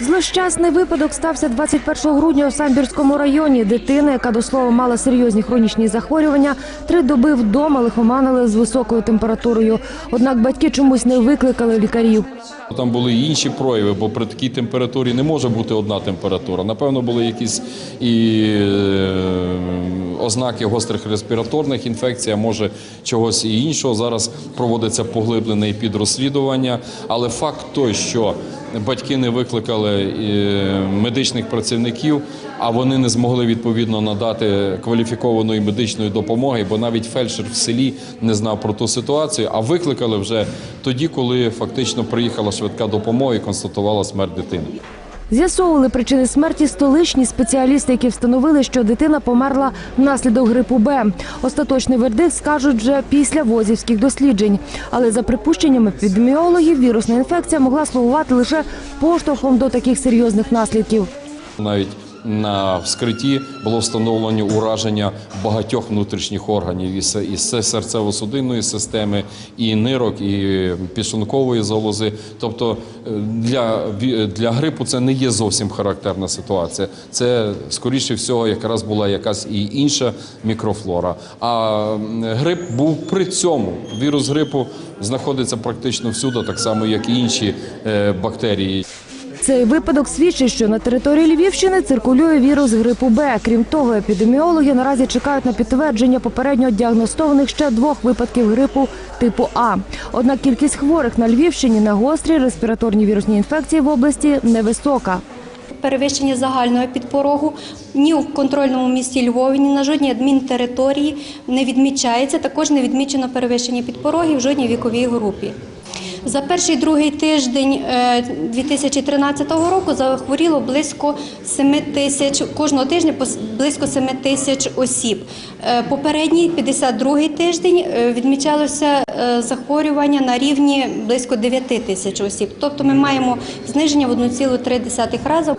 Злощасний випадок стався 21 грудня у Самбірському районі. Дитина, яка до слова мала серйозні хронічні захворювання, три доби вдома лихоманили з високою температурою. Однак батьки чомусь не викликали лікарів. Там були інші прояви, бо при такій температурі не може бути одна температура. Напевно, були якісь і е, ознаки гострих респіраторних інфекцій, а може чогось і іншого. Зараз проводиться поглиблене підрозслідування. Але факт той, що батьки не викликали е, медичних працівників, а вони не змогли відповідно надати кваліфікованої медичної допомоги, бо навіть фельдшер в селі не знав про ту ситуацію, а викликали вже тоді, коли фактично приїхала швидка допомога і констатувала смерть дитини. З'ясовували причини смерті столичні спеціалісти, які встановили, що дитина померла внаслідок грипу Б. Остаточний вердикт скажуть вже після возівських досліджень. Але за припущеннями епідеміологів, вірусна інфекція могла слугувати лише поштовхом до таких серйозних наслідків. Навіть на вскритті було встановлено ураження багатьох внутрішніх органів і се- серцево-судинної системи, і нирок, і підшлункової залози. Тобто е, для, для грипу це не є зовсім характерна ситуація. Це скоріше всього якраз була якась і інша мікрофлора. А грип був при цьому. Вірус грипу знаходиться практично всюди, так само як і інші е, бактерії. Цей випадок свідчить, що на території Львівщини циркулює вірус грипу Б. Крім того, епідеміологи наразі чекають на підтвердження попередньо діагностованих ще двох випадків грипу типу А. Однак кількість хворих на Львівщині на гострі респіраторні вірусні інфекції в області невисока. перевищення загального підпорогу ні в контрольному місті Львові, ні на жодній адмінтериторії не відмічається. Також не відмічено перевищення підпорогів в жодній віковій групі. За перший другий тиждень е, 2013 року захворіло близько 7 тисяч кожного тижня близько 7 тисяч осіб. Е, Попередній 52 тиждень е, відмічалося е, захворювання на рівні близько 9 тисяч осіб. Тобто ми маємо зниження в 1,3 рази.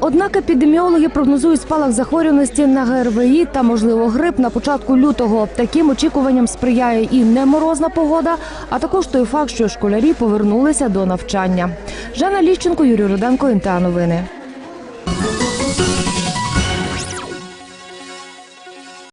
Однак епідеміологи прогнозують спалах захворюваності на ГРВІ та, можливо, грип на початку лютого. Таким очікуванням сприяє і неморозна погода, а також той факт, що школярі повернулися до навчання. Жанна Ліщенко, Юрій Руденко, НТА Новини.